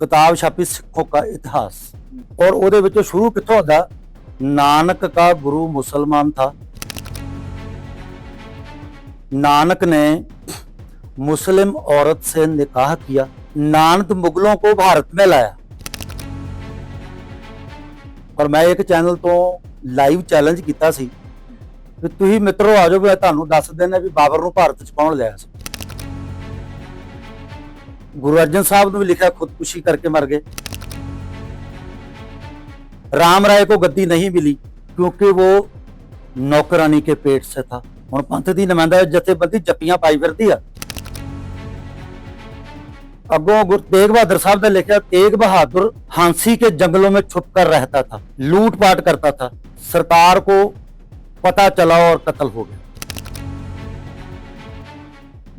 ਕਿਤਾਬ ਛਾਪੀ ਸਿੱਖੋਂ ਦਾ ਇਤਿਹਾਸ ਔਰ ਉਹਦੇ ਵਿੱਚੋਂ ਸ਼ੁਰੂ ਕਿੱਥੋਂ ਹੁੰਦਾ ਨਾਨਕ का गुरु मुसलमान था नानक ने मुस्लिम औरत से निकाह किया नानक मुगलों को भारत में लाया ਪਰ ਮੈਂ ਇੱਕ ਚੈਨਲ ਤੋਂ ਲਾਈਵ ਚੈਲੰਜ ਕੀਤਾ ਸੀ ਕਿ ਤੁਸੀਂ ਮਿੱਤਰੋ ਆ ਜਾਓ ਵੀ ਤੁਹਾਨੂੰ ਦੱਸ ਦਿੰਦੇ ਵੀ ਬਾਬਰ ਨੂੰ ਭਾਰਤ ਚ ਕੌਣ ਲਿਆ ਸੀ ਗੁਰੂ ਅਰਜਨ ਸਾਹਿਬ ਨੂੰ ਵੀ ਲਿਖਿਆ ਖੁਦਕੁਸ਼ੀ ਕਰਕੇ ਮਰ ਗਏ राम राय को गद्दी नहीं मिली क्योंकि वो नौकरानी के पेट से था ਹੁਣ ਪੰਥ ਦੀ ਨੁਮਾਇੰਦਾ ਜਥੇਬੰਦੀ ਜੱਪੀਆਂ ਪਾਈ ਫਿਰਦੀ ਆ ਅੱਗੋਂ ਗੁਰੂ ਤੇਗ ਬਹਾਦਰ ਸਾਹਿਬ ਨੇ ਲਿਖਿਆ ਤੇਗ बहादुर हांसी के जंगलों में छुप कर रहता था लूटपाट करता था सरकार को पता चला और कत्ल हो गया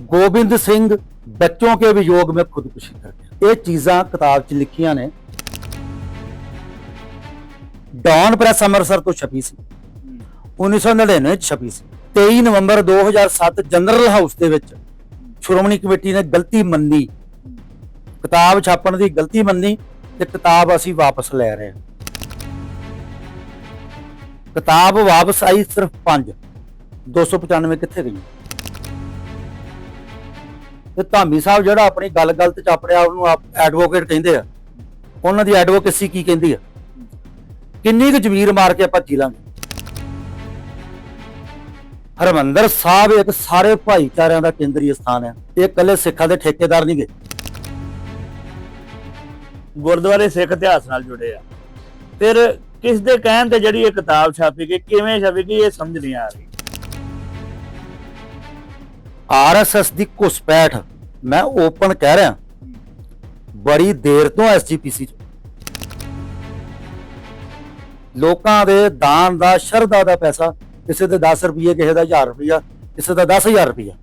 ਗੋਬਿੰਦ ਸਿੰਘ ਬੱਚੋਂ ਕੇ ਵਿਯੋਗ में खुदकुशी कर गया ਇਹ ਚੀਜ਼ਾਂ ਕਿਤਾਬ 'ਚ ਲਿਖੀਆਂ ਨੇ ਡਾਨ ਪ੍ਰੈਸ ਅੰਮ੍ਰਿਤਸਰ ਤੋਂ ਛਪੀ ਸੀ 1999 ਚ ਛਪੀ ਸੀ 23 ਨਵੰਬਰ 2007 ਜਨਰਲ ਹਾਊਸ ਦੇ ਵਿੱਚ ਸ਼੍ਰੋਮਣੀ ਕਮੇਟੀ ਨੇ ਗਲਤੀ ਮੰਨੀ ਕਿਤਾਬ ਛਾਪਣ ਦੀ ਗਲਤੀ ਮੰਨੀ ਤੇ ਕਿਤਾਬ ਅਸੀਂ ਵਾਪਸ ਲੈ ਰਹੇ ਹਾਂ ਕਿਤਾਬ ਵਾਪਸ ਆਈ ਸਿਰਫ 5 295 ਕਿੱਥੇ ਗਈ ਤੇ ਧਾਮੀ ਸਾਹਿਬ ਜਿਹੜਾ ਆਪਣੀ ਗੱਲ ਗਲਤ ਚ ਆਪਣੇ ਆਪ ਨੂੰ ਐਡਵੋਕੇਟ ਕਹਿੰਦੇ ਆ। ਉਹਨਾਂ ਦੀ ਐਡਵੋਕੇਸੀ ਕੀ ਕਹਿੰਦੀ ਆ? ਕਿੰਨੀ ਕੁ ਜ਼ਮੀਰ ਮਾਰ ਕੇ ਆਪਾਂ ਜੀ ਲਾਂਗੇ ਹਰਮੰਦਰ ਸਾਹਿਬ ਇੱਕ ਸਾਰੇ ਭਾਈਚਾਰਿਆਂ ਦਾ ਕੇਂਦਰੀ ਸਥਾਨ ਹੈ ਇਹ ਇਕੱਲੇ ਸਿੱਖਾਂ ਦੇ ਠੇਕੇਦਾਰ ਨਹੀਂ ਗਏ ਗੁਰਦੁਆਰੇ ਸਿੱਖ ਇਤਿਹਾਸ ਨਾਲ ਜੁੜੇ ਆ। ਫਿਰ ਕਿਸ ਦੇ ਕਹਿਣ ਤੇ ਜਿਹੜੀ ਇਹ ਕਿਤਾਬ ਛਾਪੀ ਗਈ, ਕਿਵੇਂ ਛਾਪੀ ਗਈ, ਇਹ ਸਮਝ ਨਹੀਂ ਆ ਰਹੀ। ਆਰਐਸਐਸ ਦੀ ਘੁਸਪੈਠ ਮੈਂ ਓਪਨ ਕਹਿ ਰਿਹਾ। ਬੜੀ ਦੇਰ ਤੋਂ ਐਸਜੀਪੀਸੀ ਚ। ਲੋਕਾਂ ਦੇ ਦਾਨ ਦਾ, ਸ਼ਰਧਾ ਦਾ ਪੈਸਾ, ਕਿਸੇ ਦੇ 10 ਰੁਪਏ ਕਿਸੇ ਦਾ 1000 ਰੁਪਇਆ ਕਿਸੇ ਦਾ 10000 ਰੁਪਇਆ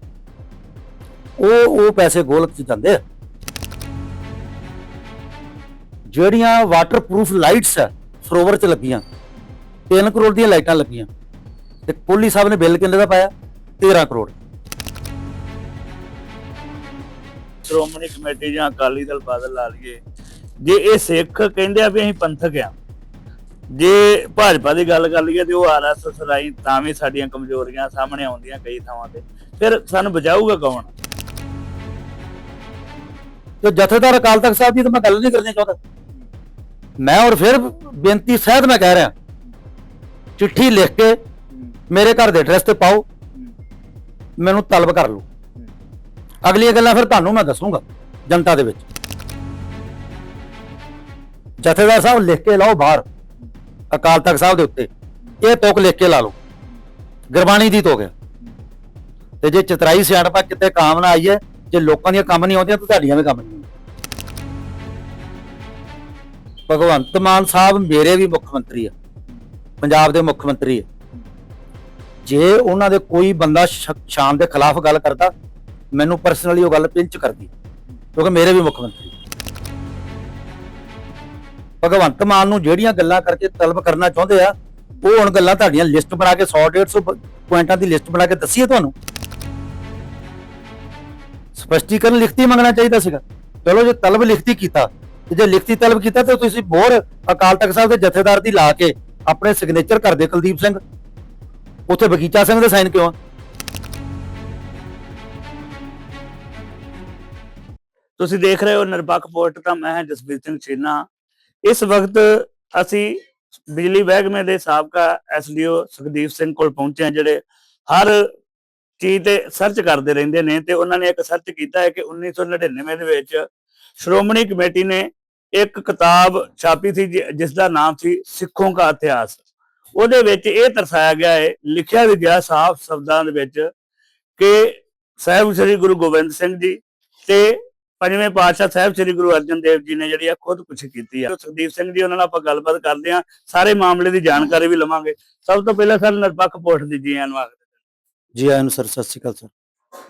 ਉਹ ਉਹ ਪੈਸੇ ਗੋਲਕ ਚ ਜਾਂਦੇ ਆ। ਜਿਹੜੀਆਂ ਵਾਟਰਪ੍ਰੂਫ ਲਾਈਟਸ ਆ, ਸਰੋਵਰ ਚ ਲੱਗੀਆਂ 3 ਕਰੋੜ ਦੀਆਂ ਲਾਈਟਾਂ ਲੱਗੀਆਂ। ਤੇ ਕੋਹਲੀ ਸਾਹਿਬ ਨੇ ਬਿੱਲ ਕਿੰਨੇ ਦਾ ਪਾਇਆ? 13 ਕਰੋੜ। ਸ਼੍ਰੋਮਣੀ ਕਮੇਟੀ ਜਾਂ ਅਕਾਲੀ ਦਲ ਬਾਦਲ ਲਾ ਲਈਏ ਜੇ ਇਹ ਸਿੱਖ ਕਹਿੰਦੇ ਆ ਵੀ ਅਸੀਂ ਪੰਥਕ ਆ ਜੇ ਭਾਜਪਾ ਦੀ ਗੱਲ ਕਰ ਲਈਏ ਤੇ ਉਹ ਆਰਐਸਐਸ ਰਾਈ ਤਾਂ ਵੀ ਸਾਡੀਆਂ ਕਮਜ਼ੋਰੀਆਂ ਸਾਹਮਣੇ ਆਉਂਦੀਆਂ ਕਈ ਥਾਵਾਂ ਤੇ ਫਿਰ ਸਾਨੂੰ ਬਚਾਊਗਾ ਕੌਣ? ਤੇ ਜਥੇਦਾਰ ਅਕਾਲ ਤਖਤ ਸਾਹਿਬ ਦੀ ਤਾਂ ਮੈਂ ਗੱਲ ਨਹੀਂ ਕਰਨੀ ਚਾਹੁੰਦਾ। ਮੈਂ ਔਰ ਫਿਰ ਬੇਨਤੀ ਸਹਿਤ ਮੈਂ ਕਹਿ ਰਿਹਾ। ਚਿੱਠੀ ਲਿਖ ਕੇ ਮੇਰੇ ਘਰ ਦੇ ਐਡਰੈਸ ਤੇ ਪਾਓ। ਮੈਨੂੰ ਤਲਬ ਕਰ ਲਓ। ਅਗਲੀਆਂ ਗੱਲਾਂ ਫਿਰ ਤੁਹਾਨੂੰ ਮੈਂ ਦੱਸੂਗਾ, ਜਨਤਾ ਦੇ ਵਿੱਚ। ਜਥੇਦਾਰ ਸਾਹਿਬ ਲਿਖ ਕੇ ਲਾਓ ਬਾਹਰ, ਅਕਾਲ ਤਖਤ ਸਾਹਿਬ ਦੇ ਉੱਤੇ। ਇਹ ਤੁਕ ਲਿਖ ਕੇ ਲਾ ਲਓ। ਗੁਰਬਾਣੀ ਦੀ ਤੁਕ ਹੈ। ਤੇ ਜੇ ਚਤਰਾਈ ਸਿਆਣਪਾ ਕਿਤੇ ਕਾਮ ਨਾ ਆਈ ਹੈ ਜੇ ਲੋਕਾਂ ਦੀਆਂ ਕੰਮ ਨਹੀਂ ਆਉਂਦੀਆਂ, ਤਾਂ ਤੁਹਾਡੀਆਂ ਵੀ ਕੰਮ ਨਹੀਂ ਆਉਂਦੀਆਂ। ਭਗਵੰਤ ਮਾਨ ਸਾਹਿਬ ਮੇਰੇ ਵੀ ਮੁੱਖ ਮੰਤਰੀ ਆ। ਪੰਜਾਬ ਦੇ ਮੁੱਖ ਮੰਤਰੀ ਆ। ਜੇ ਉਹਨਾਂ ਦੇ ਕੋਈ ਬੰਦਾ ਸ਼- ਸ਼ਾਨ ਦੇ ਖਿਲਾਫ ਗੱਲ ਕਰਦਾ ਮੈਨੂੰ ਪਰਸਨਲੀ ਉਹ ਗੱਲ ਪਿੰਚ ਕਰਦੀ, ਕਿਉਂਕਿ ਮੇਰੇ ਵੀ ਮੁੱਖ ਮੰਤਰੀ। ਭਗਵੰਤ ਮਾਨ ਨੂੰ ਜਿਹੜੀਆਂ ਗੱਲਾਂ ਕਰਕੇ ਤਲਬ ਕਰਨਾ ਚਾਹੁੰਦੇ ਆ, ਉਹ ਹੁਣ ਗੱਲਾਂ ਤੁਹਾਡੀਆਂ ਲਿਸਟ ਬਣਾ ਕੇ 100 150 ਪੁਆਇੰਟਾਂ ਦੀ ਲਿਸਟ ਬਣਾ ਕੇ ਦੱਸੀਏ ਤੁਹਾਨੂੰ। ਸਪਸ਼ਟੀਕਰਨ ਲਿਖਤੀ ਮੰਗਣਾ ਚਾਹੀਦਾ ਸੀਗਾ। ਚਲੋ ਜੇ ਤਲਬ ਲਿਖਤੀ ਕੀਤਾ, ਤੇ ਜੇ ਲਿਖਤੀ ਤਲਬ ਕੀਤਾ ਤਾਂ ਤੁਸੀਂ ਬੋਰ ਅਕਾਲ ਤਖਤ ਸਾਹਿਬ ਦੇ ਜਥੇਦਾਰ ਦੀ ਲਾ ਕੇ ਆਪਣੇ ਸਿਗਨੇਚਰ ਕਰ ਦੇ ਕੁਲਦੀਪ ਸਿੰਘ। ਉੱਥੇ ਬਗੀਚਾ ਸਿੰਘ ਦੇ ਸਾਈਨ ਕਿਉਂ ਆ? ਤੁਸੀਂ ਦੇਖ ਰਹੇ ਹੋ ਨਿਰਪੱਖ ਪੋਸਟ ਤਾਂ ਮੈਂ ਹਾਂ ਜਸਬੀਰ ਸਿੰਘ ਛੀਨਾ। ਇਸ ਵਕਤ ਅਸੀਂ ਬਿਜਲੀ ਮਹਿਕਮੇ ਦੇ ਸਾਬਕਾ ਐਸਡੀਓ ਸੁਖਦੀਪ ਸਿੰਘ ਕੋਲ ਪਹੁੰਚੇ ਹਾਂ, ਜਿਹੜੇ ਹਰ ਚੀਜ਼ ਤੇ ਸਰਚ ਕਰਦੇ ਰਹਿੰਦੇ ਨੇ ਤੇ ਉਹਨਾਂ ਨੇ ਇੱਕ ਸਰਚ ਕੀਤਾ ਹੈ ਕਿ 1999 ਦੇ ਵਿੱਚ ਸ਼੍ਰੋਮਣੀ ਕਮੇਟੀ ਨੇ ਇੱਕ ਕਿਤਾਬ ਛਾਪੀ ਸੀ ਜਿ- ਜਿਸ ਦਾ ਨਾਮ ਸੀ ਸਿੱਖੋਂ ਦਾ ਇਤਿਹਾਸ। ਉਹਦੇ ਵਿੱਚ ਇਹ ਦਰਸਾਇਆ ਗਿਆ ਹੈ, ਲਿਖਿਆ ਵੀ ਗਿਆ ਸਾਫ਼ ਸ਼ਬਦਾਂ ਦੇ ਵਿੱਚ ਕਿ ਸਾਹਿਬ ਸ੍ਰੀ ਗੁਰੂ ਗੋਬਿੰਦ ਸਿੰਘ ਜੀ ਤੇ ਪੰਜਵੇਂ ਪਾਤਸ਼ਾਹ ਸਾਹਿਬ ਸ੍ਰੀ ਗੁਰੂ ਅਰਜਨ ਦੇਵ ਜੀ ਨੇ ਜਿਹੜੀ ਆ ਖੁਦਕੁਸ਼ੀ ਕੀਤੀ ਆ। ਸੁਖਦੀਪ ਸਿੰਘ ਜੀ ਉਹਨਾਂ ਨਾਲ ਆਪਾਂ ਗੱਲਬਾਤ ਕਰਦੇ ਆ ਸਾਰੇ ਮਾਮਲੇ ਦੀ ਜਾਣਕਾਰੀ ਵੀ ਲਵਾਂਗੇ। ਸਭ ਤੋਂ ਪਹਿਲਾਂ ਸਰ ਨਿਰਪੱਖ ਪੋਸਟ ਦੀ ਜੀ ਆਇਆਂ ਨੂੰ ਜੀ ਆਇਆਂ ਨੂੰ sir Sat Sri Akal sir.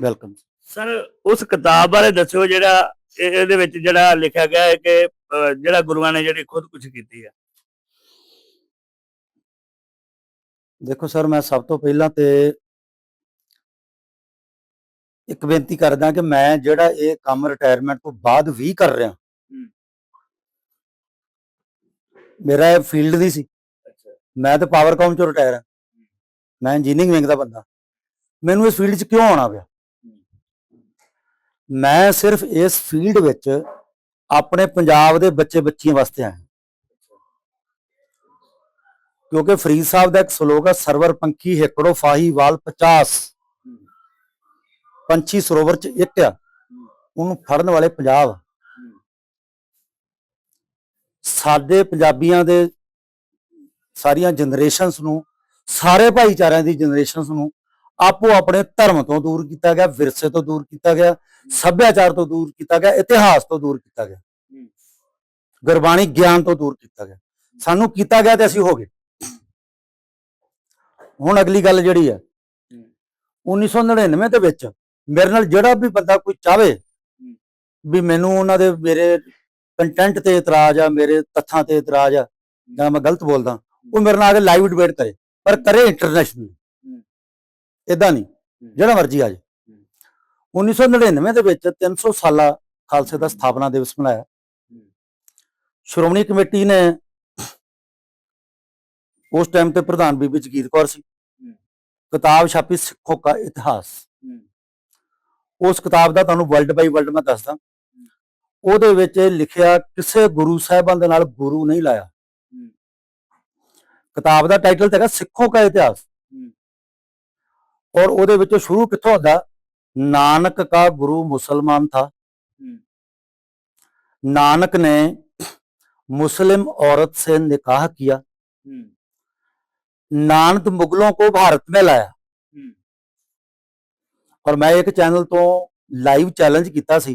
Welcome. Sir ਉਸ ਕਿਤਾਬ ਬਾਰੇ ਦੱਸਿਓ ਜਿਹੜਾ ਇਹ- ਇਹਦੇ ਵਿੱਚ ਜਿਹੜਾ ਲਿਖਿਆ ਗਿਆ ਹੈ ਕਿ ਜਿਹੜਾ ਗੁਰੂਆਂ ਨੇ ਜਿਹੜੀ ਖੁਦਕੁਸ਼ੀ ਕੀਤੀ ਆ। ਦੇਖੋ ਸਰ ਮੈਂ ਸਭ ਤੋਂ ਪਹਿਲਾਂ ਤੇ ਇੱਕ ਬੇਨਤੀ ਕਰਦਾ ਕਿ ਮੈਂ ਜਿਹੜਾ ਇਹ ਕੰਮ ਰਿਟਾਇਰਮੈਂਟ ਤੋਂ ਬਾਅਦ ਵੀ ਕਰ ਰਿਹਾ। ਮੇਰਾ ਇਹ ਫੀਲਡ ਦੀ ਸੀ। ਮੈਂ ਤਾਂ ਪਾਵਰਕਾਮ ਚੋਂ ਰਿਟਾਇਰ ਹਾਂ। ਮੈਂ ਇੰਜੀਨੀਅਰਿੰਗ ਵਿੰਗ ਦਾ ਬੰਦਾ। ਮੈਨੂੰ ਇਸ ਫੀਲਡ 'ਚ ਕਿਉਂ ਆਉਣਾ ਪਿਆ? ਮੈਂ ਸਿਰਫ ਇਸ ਫੀਲਡ ਵਿੱਚ ਆਪਣੇ ਪੰਜਾਬ ਦੇ ਬੱਚੇ ਬੱਚੀਆਂ ਵਾਸਤੇ ਆਇਆ। ਕਿਉਂਕਿ ਫਰੀਦ ਸਾਹਿਬ ਦਾ ਇੱਕ ਸ਼ਲੋਕ ਹੈ ਸਰਵਰ ਪੰਖੀ ਹੇਕੜੋ ਫਾਹੀ ਵਾਲ 50 ਪੰਛੀ ਸਰੋਵਰ 'ਚ ਇੱਕ ਆ। ਉਹਨੂੰ ਫੜਨ ਵਾਲੇ ਪੰਜਾਬ ਸਾਡੇ ਪੰਜਾਬੀਆਂ ਦੇ ਸਾਰੀਆਂ ਜਨਰੇਸ਼ਨਸ ਨੂੰ, ਸਾਰੇ ਭਾਈਚਾਰਿਆਂ ਦੀ ਜਨਰੇਸ਼ਨਸ ਨੂੰ ਆਪੋ ਆਪਣੇ ਧਰਮ ਤੋਂ ਦੂਰ ਕੀਤਾ ਗਿਆ, ਵਿਰਸੇ ਤੋਂ ਦੂਰ ਕੀਤਾ ਗਿਆ, ਸੱਭਿਆਚਾਰ ਤੋਂ ਦੂਰ ਕੀਤਾ ਗਿਆ, ਇਤਿਹਾਸ ਤੋਂ ਦੂਰ ਕੀਤਾ ਗਿਆ। ਗੁਰਬਾਣੀ ਗਿਆਨ ਤੋਂ ਦੂਰ ਕੀਤਾ ਗਿਆ। ਸਾਨੂੰ ਕੀਤਾ ਗਿਆ ਤੇ ਅਸੀਂ ਹੋ ਗਏ। ਹੁਣ ਅਗਲੀ ਗੱਲ ਜਿਹੜੀ ਹੈ 1999 ਦੇ ਵਿੱਚ ਮੇਰੇ ਨਾਲ ਜਿਹੜਾ ਵੀ ਬੰਦਾ ਕੋਈ ਚਾਵੇ ਵੀ ਮੈਨੂੰ ਉਹਨਾਂ ਦੇ ਮੇਰੇ ਕੰਟੈਂਟ ਤੇ ਇਤਰਾਜ਼ ਆ ਮੇਰੇ ਤੱਥਾਂ ਤੇ ਇਤਰਾਜ਼ ਆ ਜਾਂ ਮੈਂ ਗਲਤ ਬੋਲਦਾ ਉਹ ਮੇਰੇ ਨਾਲ ਆ ਕੇ ਲਾਈਵ ਡਿਬੇਟ ਕਰੇ ਪਰ ਕਰੇ ਇੰਟਰਨੈਸ਼ਨਲ ਇਦਾਂ ਨਹੀਂ ਜਿਹੜਾ ਮਰਜ਼ੀ ਆ ਜਾਏ। 1999 ਦੇ ਵਿੱਚ 300 ਸਾਲਾ ਖਾਲਸੇ ਦਾ ਸਥਾਪਨਾ ਦਿਵਸ ਮਨਾਇਆ। ਸ਼੍ਰੋਮਣੀ ਕਮੇਟੀ ਨੇ ਉਸ ਟਾਈਮ ਤੇ ਪ੍ਰਧਾਨ ਬੀਬੀ ਜਗੀਰ ਕੌਰ ਸੀ। ਕਿਤਾਬ ਛਾਪੀ ਸਿੱਖੋ ਦਾ ਇਤਿਹਾਸ। ਉਸ ਕਿਤਾਬ ਦਾ ਤੁਹਾਨੂੰ ਵਰਲਡ ਬਾਈ ਵਰਲਡ ਮੈਂ ਦੱਸਦਾ ਉਹਦੇ ਵਿੱਚ ਇਹ ਲਿਖਿਆ ਕਿਸੇ ਗੁਰੂ ਸਾਹਿਬਾਂ ਦੇ ਨਾਲ ਗੁਰੂ ਨਹੀਂ ਲਾਇਆ ਕਿਤਾਬ ਦਾ ਟਾਈਟਲ ਹੈਗਾ ਸਿੱਖੋ ਦਾ ਇਤਿਹਾਸ ਔਰ ਉਹਦੇ ਵਿੱਚੋਂ ਸ਼ੁਰੂ ਕਿੱਥੋਂ ਹੁੰਦਾ ਨਾਨਕ ਕਾ ਗੁਰੂ ਮੁਸਲਮਾਨ ਥਾ नानक ने मुस्लिम औरत से निकाह किया नानक मुगलों को भारत में लाया ਪਰ ਮੈਂ ਇੱਕ ਚੈਨਲ ਤੋਂ ਲਾਈਵ ਚੈਲੰਜ ਕੀਤਾ ਸੀ।